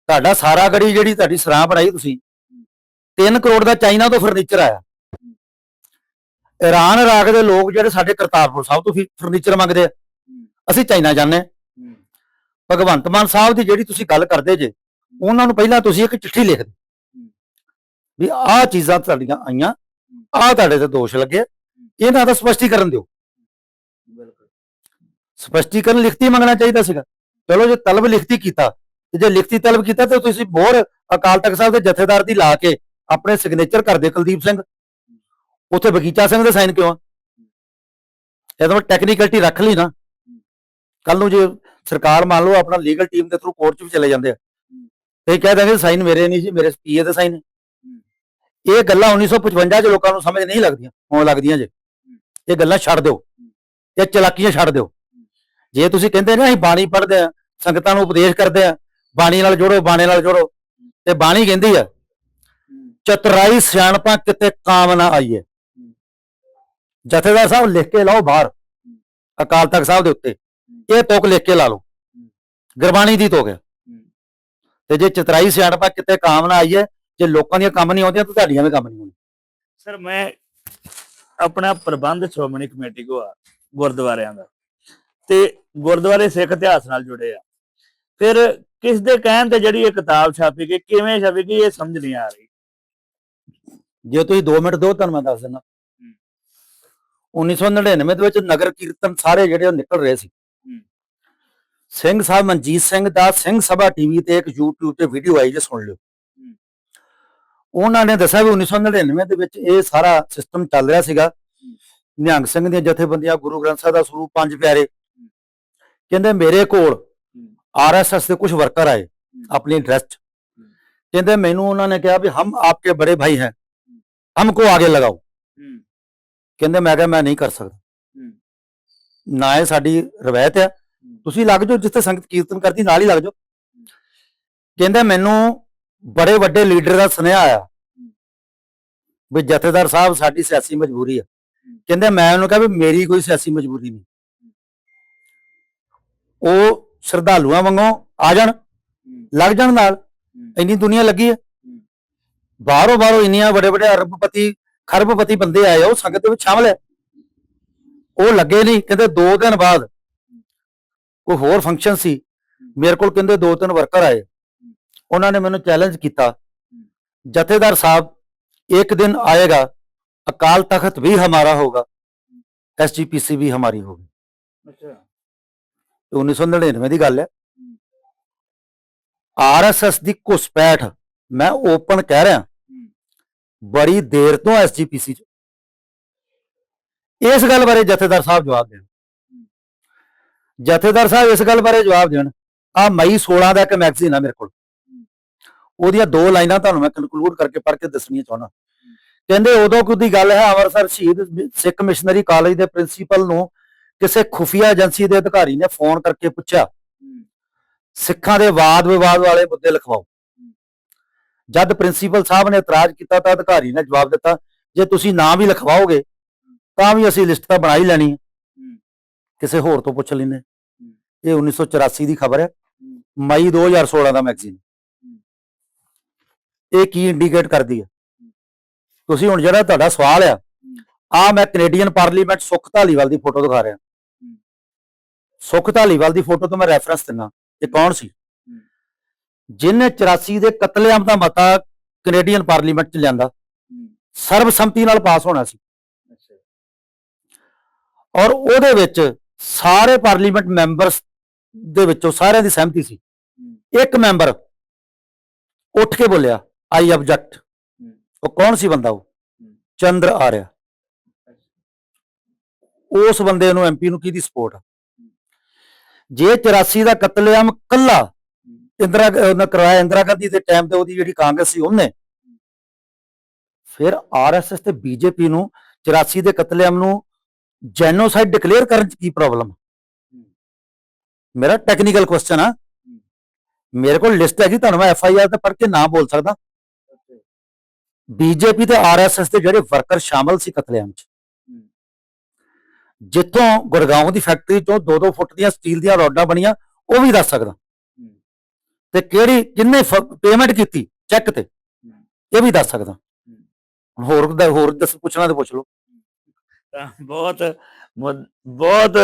ਤੁਹਾਡਾ ਸਾਰਾ ਗੜੀ ਜਿਹੜੀ ਤੁਹਾਡੀ ਸਰਾਂ ਬਣਾਈ ਤੁਸੀਂ। 3 ਕਰੋੜ ਦਾ ਚਾਈਨਾ ਤੋਂ ਫਰਨੀਚਰ ਆਇਆ। ਈਰਾਨ ਇਰਾਕ ਦੇ ਲੋਕ ਜਿਹੜੇ ਸਾਡੇ ਕਰਤਾਰਪੁਰ ਸਾਹਿਬ ਤੋਂ ਫਰਨੀਚਰ ਮੰਗਦੇ ਆ। ਅਸੀਂ ਚਾਈਨਾ ਜਾਂਦੇ ਹਾਂ। ਭਗਵੰਤ ਮਾਨ ਸਾਹਿਬ ਦੀ ਜਿਹੜੀ ਤੁਸੀਂ ਗੱਲ ਕਰਦੇ ਜੇ, ਉਹਨਾਂ ਨੂੰ ਪਹਿਲਾਂ ਤੁਸੀਂ ਇੱਕ ਚਿੱਠੀ ਲਿਖ ਦਿਓ। ਵੀ ਆਹ ਚੀਜ਼ਾਂ ਤੁਹਾਡੀਆਂ ਆਈਆਂ। ਆਹ ਤੁਹਾਡੇ ਤੇ ਦੋਸ਼ ਲੱਗੇ। ਇਹਨਾਂ ਦਾ ਸਪਸ਼ਟੀਕਰਨ ਦਿਓ। ਬਿਲਕੁਲ। ਸਪਸ਼ਟੀਕਰਨ ਲਿਖਤੀ ਮੰਗਣਾ ਚਾਹੀਦਾ ਸੀਗਾ। ਚਲੋ ਜੇ ਤਲਬ ਲਿਖਤੀ ਕੀਤਾ ਤੇ ਜੇ ਲਿਖਤੀ ਤਲਬ ਕੀਤਾ ਤੇ ਤੁਸੀਂ ਹੋਰ ਅਕਾਲ ਤਖਤ ਸਾਹਿਬ ਦੇ ਜਥੇਦਾਰ ਦੀ ਲਾ ਕੇ ਆਪਣੇ ਸਿਗਨੇਚਰ ਕਰਦੇ ਕੁਲਦੀਪ ਸਿੰਘ। ਉੱਥੇ ਬਗੀਚਾ ਸਿੰਘ ਦੇ ਸਾਈਨ ਕਿਉਂ ਆ? ਇਹ ਤਾਂ ਟੈਕਨੀਕਲਟੀ ਰੱਖ ਲਈ ਨਾ। ਕੱਲ ਨੂੰ ਜੇ ਸਰਕਾਰ ਮੰਨ ਲਓ ਆਪਣਾ ਲੀਗਲ ਟੀਮ ਦੇ ਥਰੂ ਕੋਰਟ 'ਚ ਵੀ ਚਲੇ ਜਾਂਦੇ ਆ। ਤੇ ਕਹਿ ਦਾਂਗੇ ਸਾਈਨ ਮੇਰੇ ਨਹੀਂ ਜੀ ਮੇਰੇ ਪੀਏ ਦੇ ਸਾਈਨ ਇਹ ਗੱਲਾਂ 1955 ਚ ਲੋਕਾਂ ਨੂੰ ਸਮਝ ਨਹੀਂ ਲੱਗਦੀਆਂ ਹੋਣ ਲੱਗਦੀਆਂ ਜੇ। ਇਹ ਗੱਲਾਂ ਛੱਡ ਦਿਓ। ਇਹ ਚਲਾਕੀਆਂ ਛੱਡ ਦਿਓ। ਜੇ ਤੁਸੀਂ ਕਹਿੰਦੇ ਨਾ ਅਸੀਂ ਬਾਣੀ ਪੜ੍ਹਦੇ ਆ ਸੰਗਤਾਂ ਨੂੰ ਉਪਦੇਸ਼ ਕਰਦੇ ਆ ਬਾਣੀ ਨਾਲ ਜੋੜੋ, ਬਾਣੀ ਨਾਲ ਜੋੜੋ, ਤੇ ਬਾਣੀ ਕਹਿੰਦੀ ਆ, ਚਤਰਾਈ ਸਿਆਣਪਾਂ ਕਿਤੇ ਕਾਮ ਨਾ ਆਈਏ। ਜਥੇਦਾਰ ਸਾਹਿਬ ਲਿਖ ਕੇ ਲਾਓ ਬਾਹਰ, ਅਕਾਲ ਤਖਤ ਸਾਹਿਬ ਦੇ ਉੱਤੇ। ਇਹ ਤੁਕ ਲਿਖ ਕੇ ਲਾ ਲਓ। ਗੁਰਬਾਣੀ ਦੀ ਤੁਕ ਹੈ। ਤੇ ਜੇ ਚਤਰਾਈ ਸਿਆਣਪਾਂ ਕਿਤੇ ਕਾਮ ਨਾ ਆਈਏ ਜੇ ਲੋਕਾਂ ਦੀਆਂ ਕੰਮ ਨਹੀਂ ਆਉਂਦੀਆਂ ਤਾਂ ਤੁਹਾਡੀਆਂ ਵੀ ਕੰਮ ਨਹੀਂ ਹੋਣੀਆਂ। ਸਰ ਮੈਂ ਆਪਣਾ ਪ੍ਰਬੰਧ ਸ਼੍ਰੋਮਣੀ ਕਮੇਟੀ ਕੋ ਆ ਗੁਰਦੁਆਰਿਆਂ ਦਾ। ਤੇ ਗੁਰਦੁਆਰੇ ਸਿੱਖ ਇਤਿਹਾਸ ਨਾਲ ਜੁੜੇ ਆ। ਫਿਰ ਕਿਸ ਦੇ ਕਹਿਣ ਤੇ ਜਿਹੜੀ ਇਹ ਕਿਤਾਬ ਛਾਪੀ ਗਈ ਕਿਵੇਂ ਛਾਪੀ ਗਈ ਇਹ ਸਮਝ ਨਹੀਂ ਆ ਰਹੀ। ਜੇ ਤੁਸੀਂ 2 ਮਿੰਟ ਦਿਓ ਤੁਹਾਨੂੰ ਮੈਂ ਦੱਸ ਦਿੰਦਾ। 1999 ਦੇ ਵਿੱਚ ਨਗਰ ਕੀਰਤਨ ਸਾਰੇ ਜਿਹੜੇ ਉਹ ਨਿਕਲ ਰਹੇ ਸੀ। ਸਿੰਘ ਸਾਹਿਬ ਮਨਜੀਤ ਸਿੰਘ ਦਾ ਸਿੰਘ ਸਭਾ ਟੀਵੀ ਤੇ ਇੱਕ YouTube ਤੇ ਵੀਡੀਓ ਆਈ ਜੇ ਸੁਣ ਲਿਓ। ਉਹਨਾਂ ਨੇ ਦੱਸਿਆ ਵੀ 1999 ਦੇ ਵਿੱਚ ਇਹ ਸਾਰਾ ਸਿਸਟਮ ਚੱਲ ਰਿਹਾ ਸੀਗਾ। ਨਿਹੰਗ ਸਿੰਘ ਦੀਆਂ ਜਥੇਬੰਦੀਆਂ ਗੁਰੂ ਗ੍ਰੰਥ ਸਾਹਿਬ ਦਾ ਸਰੂਪ ਪੰਜ ਪਿਆਰੇ। ਕਹਿੰਦੇ ਮੇਰੇ ਕੋਲ ਆਰਐਸਐਸ ਦੇ ਕੁਝ ਵਰਕਰ ਆਏ ਆਪਣੀ ਡਰੈਸ ਕਹਿੰਦੇ ਮੈਨੂੰ ਉਹਨਾਂ ਨੇ ਕਿਹਾ ਵੀ ਹਮ ਆਪਕੇ ਬੜੇ ਭਾਈ ਹੈ ਹਮ ਕੋ ਆਗੇ ਲਗਾਓ। ਕਹਿੰਦੇ ਮੈਂ ਕਿਹਾ ਮੈਂ ਨਹੀਂ ਕਰ ਸਕਦਾ। ਨਾ ਇਹ ਸਾਡੀ ਰਵਾਇਤ ਹੈ। ਤੁਸੀਂ ਲੱਗ ਜਾਓ ਜਿੱਥੇ ਸੰਗਤ ਕੀਰਤਨ ਕਰਦੀ ਨਾਲ ਹੀ ਲੱਗ ਜਾਓ। ਕਹਿੰਦੇ ਮੈਨੂੰ ਬੜੇ ਵੱਡੇ ਲੀਡਰ ਦਾ ਸੁਨੇਹਾ ਆਇਆ। ਵੀ ਜਥੇਦਾਰ ਸਾਹਿਬ ਸਾਡੀ ਸਿਆਸੀ ਮਜਬੂਰੀ ਹੈ ਕਹਿੰਦੇ ਮੈਂ ਉਹਨੂੰ ਕਿਹਾ ਵੀ ਮੇਰੀ ਕੋਈ ਸਿਆਸੀ ਮਜਬੂਰੀ ਨਹੀਂ। ਉਹ ਸ਼ਰਧਾਲੂਆਂ ਵਾਂਗੂ ਆ ਜਾਣ, ਲੱਗ ਜਾਣ ਨਾਲ। ਇੰਨੀ ਦੁਨੀਆ ਲੱਗੀ ਹੈ ਬਾਹਰੋਂ ਬਾਹਰੋਂ ਇੰਨੀਆਂ ਵੱਡੇ ਵੱਡੇ ਅਰਬਪਤੀ, ਖਰਬਪਤੀ ਬੰਦੇ ਆਏ ਉਹ ਸੰਗਤ ਦੇ ਵਿੱਚ ਸ਼ਾਮਲ ਹੈ ਉਹ ਲੱਗੇ ਨਹੀਂ, ਕਹਿੰਦੇ 2 ਦਿਨ ਬਾਅਦ ਕੋਈ ਹੋਰ ਫੰਕਸ਼ਨ ਸੀ। ਮੇਰੇ ਕੋਲ ਕਹਿੰਦੇ ਦੋ ਤਿੰਨ ਵਰਕਰ ਆਏ। ਉਹਨਾਂ ਨੇ ਮੈਨੂੰ ਚੈਲੰਜ ਕੀਤਾ। ਜਥੇਦਾਰ ਸਾਹਿਬ ਇੱਕ ਦਿਨ ਆਏਗਾ ਅਕਾਲ ਤਖਤ ਵੀ ਹਮਾਰਾ ਹੋਗਾ ਐਸਜੀਪੀਸੀ ਵੀ ਹਮਾਰੀ ਹੋਗੀ ਅੱਛਾ। ਇਹ 1999 ਦੀ ਗੱਲ ਹੈ। ਆਰਐਸਐਸ ਦੀ ਘੁਸਪੈਠ ਮੈਂ ਓਪਨ ਕਹਿ ਰਿਹਾ। ਬੜੀ ਦੇਰ ਤੋਂ ਐਸਜੀਪੀਸੀ ਚ। ਇਸ ਗੱਲ ਬਾਰੇ ਜਥੇਦਾਰ ਸਾਹਿਬ ਜਵਾਬ ਦੇਣ। ਜਥੇਦਾਰ ਸਾਹਿਬ ਇਸ ਗੱਲ ਬਾਰੇ ਜਵਾਬ ਦੇਣ। ਆ ਮਈ 16 ਦਾ ਇੱਕ ਮੈਗਜ਼ੀਨ ਆ ਮੇਰੇ ਕੋਲ। ਉਹਦੀਆਂ ਦੋ ਲਾਈਨਾਂ ਤੁਹਾਨੂੰ ਮੈਂ ਕਨਕਲੂਡ ਕਰਕੇ ਪੜ੍ਹ ਕੇ ਦੱਸਣੀਆਂ ਚਾਹੁੰਦਾ। ਕਹਿੰਦੇ ਉਦੋਂ ਕੁ ਦੀ ਗੱਲ ਹੈ, ਅੰਮ੍ਰਿਤਸਰ ਸ਼ਹੀਦ ਸਿੱਖ ਮਿਸ਼ਨਰੀ ਕਾਲਜ ਦੇ ਪ੍ਰਿੰਸੀਪਲ ਨੂੰ ਕਿਸੇ ਖੁਫੀਆ ਏਜੰਸੀ ਦੇ ਅਧਿਕਾਰੀ ਨੇ ਫੋਨ ਕਰਕੇ ਪੁੱਛਿਆ, ਸਿੱਖਾਂ ਦੇ ਵਾਦ ਵਿਵਾਦ ਵਾਲੇ ਮੁੱਦੇ ਲਿਖਵਾਓ। ਜਦ ਪ੍ਰਿੰਸੀਪਲ ਸਾਹਿਬ ਨੇ ਇਤਰਾਜ਼ ਕੀਤਾ ਤਾਂ ਅਧਿਕਾਰੀ ਨੇ ਜਵਾਬ ਦਿੱਤਾ, ਜੇ ਤੁਸੀਂ ਨਾਂ ਵੀ ਲਿਖਵਾਓਗੇ, ਤਾਂ ਵੀ ਅਸੀਂ ਲਿਸਟ ਤਾਂ ਬਣਾ ਹੀ। ਲੈਣੀ ਕਿਸੇ ਹੋਰ ਤੋਂ ਪੁੱਛ ਲੈਂਦੇ। ਇਹ 1984 ਦੀ ਖਬਰ ਹੈ। ਮਈ 2016 ਦਾ ਮੈਗਜ਼ੀਨ। ਇਹ ਕੀ ਇੰਡੀਕੇਟ ਕਰਦੀ ਹੈ? ਤੁਸੀਂ ਹੁਣ ਜਿਹੜਾ ਤੁਹਾਡਾ ਸਵਾਲ ਆ ਆ ਮੈਂ ਕੈਨੇਡੀਅਨ ਪਾਰਲੀਮੈਂਟ ਸੁੱਖ ਧਾਲੀਵਾਲ ਦੀ ਫੋਟੋ ਦਿਖਾ ਰਿਹਾ। ਸੁੱਖ ਧਾਲੀਵਾਲ ਦੀ ਫੋਟੋ ਤੋਂ ਮੈਂ ਰੈਫਰੈਂਸ ਦਿੰਦਾ, ਇਹ ਕੌਣ ਸੀ? ਜਿਹਨੇ 84 ਦੇ ਕਤਲੇਆਮ ਦਾ ਮਤਾ ਕੈਨੇਡੀਅਨ ਪਾਰਲੀਮੈਂਟ ਚ ਲਿਆਂਦਾ, ਸਰਬਸੰਮਤੀ ਨਾਲ ਪਾਸ ਹੋਣਾ ਸੀ। ਔਰ ਉਹਦੇ ਵਿੱਚ ਸਾਰੇ ਪਾਰਲੀਮੈਂਟ ਮੈਂਬਰਸ ਦੇ ਵਿੱਚੋਂ ਸਾਰਿਆਂ ਦੀ ਸਹਿਮਤੀ ਸੀ। ਇੱਕ ਮੈਂਬਰ ਉੱਠ ਕੇ ਬੋਲਿਆ ਆਈ ਆਬਜੈਕਟ ਉਹ ਕੌਣ ਸੀ ਬੰਦਾ ਉਹ? ਚੰਦਰ ਆਰਿਆ। ਉਸ ਬੰਦੇ ਨੂੰ ਐਮਪੀ ਨੂੰ ਕਿਹਦੀ ਸਪੋਰਟ ਜੇ 84 ਦਾ ਕਤਲੇਆਮ ਕੱਲਾ। ਇੰਦਰਾ ਉਹਨੇ ਕਰਵਾਇਆ ਇੰਦਰਾ ਗਾਂਧੀ ਦੇ ਟਾਈਮ ਤੇ ਉਹਦੀ ਜਿਹੜੀ ਕਾਂਗਰਸ ਸੀ ਉਹਨੇ। ਫਿਰ ਆਰਐਸਐਸ ਤੇ ਬੀਜੇਪੀ ਨੂੰ 84 ਦੇ ਕਤਲੇਆਮ ਨੂੰ ਜੈਨੋਸਾਈਡ ਡਿਕਲੇਅਰ ਕਰਨ ਚ ਕੀ ਪ੍ਰੋਬਲਮ ਮੇਰਾ ਟੈਕਨੀਕਲ ਕੁਐਸਚਨ ਆ। ਮੇਰੇ ਕੋਲ ਲਿਸਟ ਹੈਗੀ ਤੁਹਾਨੂੰ ਮੈਂ ਐਫ ਆਈ ਆਰ ਤੇ ਪੜ੍ਹ ਕੇ ਨਾ ਬੋਲ ਸਕਦਾ। ਬੀਜੇਪੀ ਤੇ ਆਰਐਸਐਸ ਦੇ ਜਿਹੜੇ ਵਰਕਰ ਸ਼ਾਮਲ ਸੀ ਕਤਲੇਆਮ ਚ। ਜਿੱਥੋਂ ਗੁਰਗਾਉਂ ਦੀ ਫੈਕਟਰੀ ਚੋਂ 2-2 ਫੁੱਟ ਦੀਆਂ ਸਟੀਲ ਦੀਆਂ ਰੋਡਾਂ ਬਣੀਆਂ ਉਹ ਵੀ ਦੱਸ ਸਕਦਾ। ਤੇ ਕਿਹੜੀ ਕਿੰਨੇ ਪੇਮੈਂਟ ਕੀਤੀ ਚੈੱਕ ਤੇ ਇਹ ਵੀ ਦੱਸ ਸਕਦਾ। ਹੋਰ ਦਾ ਹੋਰ ਦੱਸ ਪੁੱਛਣਾ ਤੇ ਪੁੱਛ ਲਓ। ਤਾਂ ਬਹੁਤ ਬਹੁਤ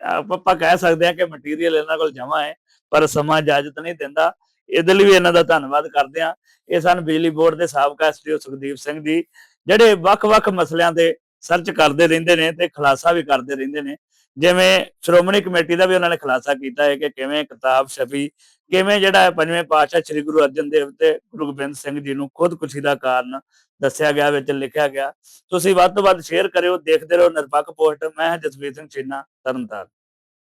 ਆਪਾਂ ਕਹਿ ਸਕਦੇ ਹਾਂ ਕਿ ਮਟੀਰੀਅਲ ਇਹਨਾਂ ਕੋਲ ਜਮਾ ਹੈ ਪਰ ਸਮਾਂ ਇਜਾਜ਼ਤ ਨਹੀਂ ਦਿੰਦਾ। ਇਹਦੇ ਲਈ ਵੀ ਇਹਨਾਂ ਦਾ ਧੰਨਵਾਦ ਕਰਦੇ ਹਾਂ। ਇਹ ਸਨ ਬਿਜਲੀ ਬੋਰਡ ਦੇ ਸਾਬਕਾ ਐਸਡੀਓ ਸੁਖਦੀਪ ਸਿੰਘ ਜੀ, ਜਿਹੜੇ ਵੱਖ-ਵੱਖ ਮਸਲਿਆਂ ਤੇ ਸਰਚ ਕਰਦੇ ਰਹਿੰਦੇ ਨੇ ਤੇ ਖੁਲਾਸਾ ਵੀ ਕਰਦੇ ਰਹਿੰਦੇ ਨੇ। ਜਿਵੇਂ ਸ਼੍ਰੋਮਣੀ ਕਮੇਟੀ ਦਾ ਵੀ ਉਹਨਾਂ ਨੇ ਖੁਲਾਸਾ ਕੀਤਾ ਹੈ ਕਿ ਕਿਵੇਂ ਕਿਤਾਬ ਛਪੀ, ਕਿਵੇਂ ਜਿਹੜਾ ਹੈ ਪੰਜਵੇਂ ਪਾਤਸ਼ਾਹ ਸ੍ਰੀ ਗੁਰੂ ਅਰਜਨ ਦੇਵ ਤੇ ਗੁਰੂ ਗੋਬਿੰਦ ਸਿੰਘ ਜੀ ਨੂੰ ਖੁਦਕੁਸ਼ੀ ਦਾ ਕਾਰਨ ਦੱਸਿਆ ਗਿਆ, ਵਿੱਚ ਲਿਖਿਆ ਗਿਆ। ਤੁਸੀਂ ਵੱਧ ਤੋਂ ਵੱਧ ਸ਼ੇਅਰ ਕਰਿਓ, ਦੇਖਦੇ ਰਹੋ ਨਿਰਪੱਖ ਪੋਸਟ। ਮੈਂ ਹਾਂ ਜਸਵੀਰ ਸਿੰਘ ਚੀਨਾ ਤਰਨਤਾਰਨ।